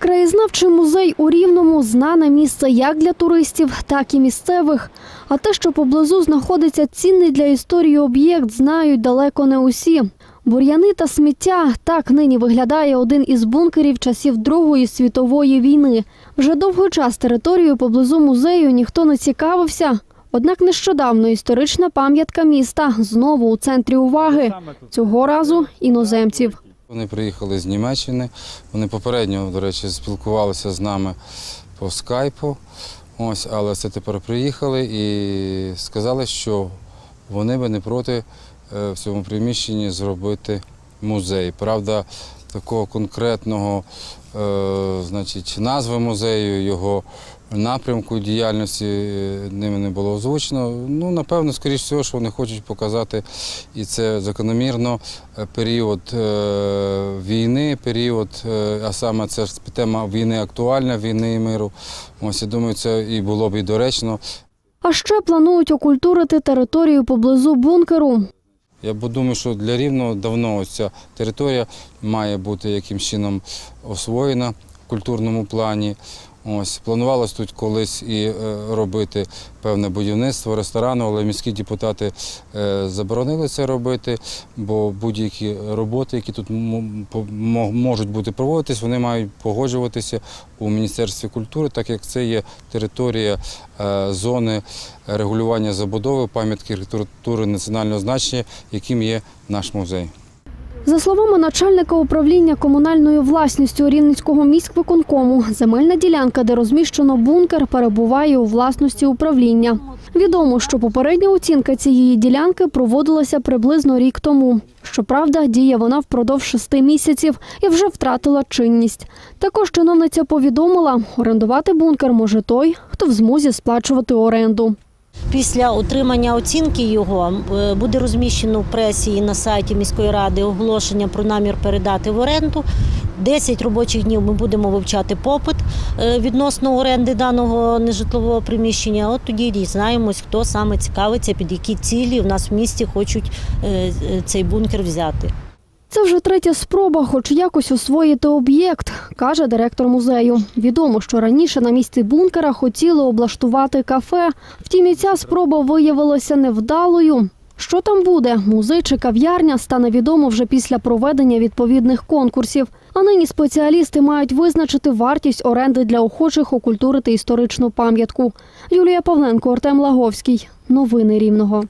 Краєзнавчий музей у Рівному знане місце як для туристів, так і місцевих. А те, що поблизу знаходиться цінний для історії об'єкт, знають далеко не усі. Бур'яни та сміття так нині виглядає один із бункерів часів Другої світової війни. Вже довгий час територією поблизу музею ніхто не цікавився. Однак нещодавно історична пам'ятка міста знову у центрі уваги. Цього разу іноземців. Вони приїхали з Німеччини. Вони попередньо, до речі, спілкувалися з нами по скайпу. Ось, але це тепер приїхали і сказали, що вони би не проти е, в цьому приміщенні зробити музей. Правда, такого конкретного е, значить, назви музею, його напрямку діяльності е, ними не було озвучено. Ну, напевно, скоріш всього, що вони хочуть показати, і це закономірно е, період е, війни, період, е, а саме це ж тема війни актуальна, війни і миру. Ось я думаю, це і було б і доречно. А ще планують окультурити територію поблизу бункеру. Я думаю, що для Рівного давно ця територія має бути якимсь чином освоєна в культурному плані. Ось планувалось тут колись і е, робити певне будівництво ресторану, але міські депутати е, заборонили це робити, бо будь-які роботи, які тут можуть бути проводитись, вони мають погоджуватися у Міністерстві культури, так як це є територія е, зони регулювання забудови, пам'ятки архітектури національного значення, яким є наш музей. За словами начальника управління комунальною власністю Рівненського міськвиконкому, земельна ділянка, де розміщено бункер, перебуває у власності управління. Відомо, що попередня оцінка цієї ділянки проводилася приблизно рік тому. Щоправда, діє вона впродовж шести місяців і вже втратила чинність. Також чиновниця повідомила, орендувати бункер може той, хто в змозі сплачувати оренду. Після отримання оцінки його е, буде розміщено в пресі і на сайті міської ради оголошення про намір передати в оренду. 10 робочих днів ми будемо вивчати попит е, відносно оренди даного нежитлового приміщення. От тоді дізнаємось, хто саме цікавиться, під які цілі в нас в місті хочуть е, цей бункер взяти. Це вже третя спроба, хоч якось освоїти об'єкт, каже директор музею. Відомо, що раніше на місці бункера хотіли облаштувати кафе. Втім, і ця спроба виявилася невдалою. Що там буде, музей чи кав'ярня, стане відомо вже після проведення відповідних конкурсів. А нині спеціалісти мають визначити вартість оренди для охочих окультурити історичну пам'ятку. Юлія Павленко, Артем Лаговський. Новини Рівного.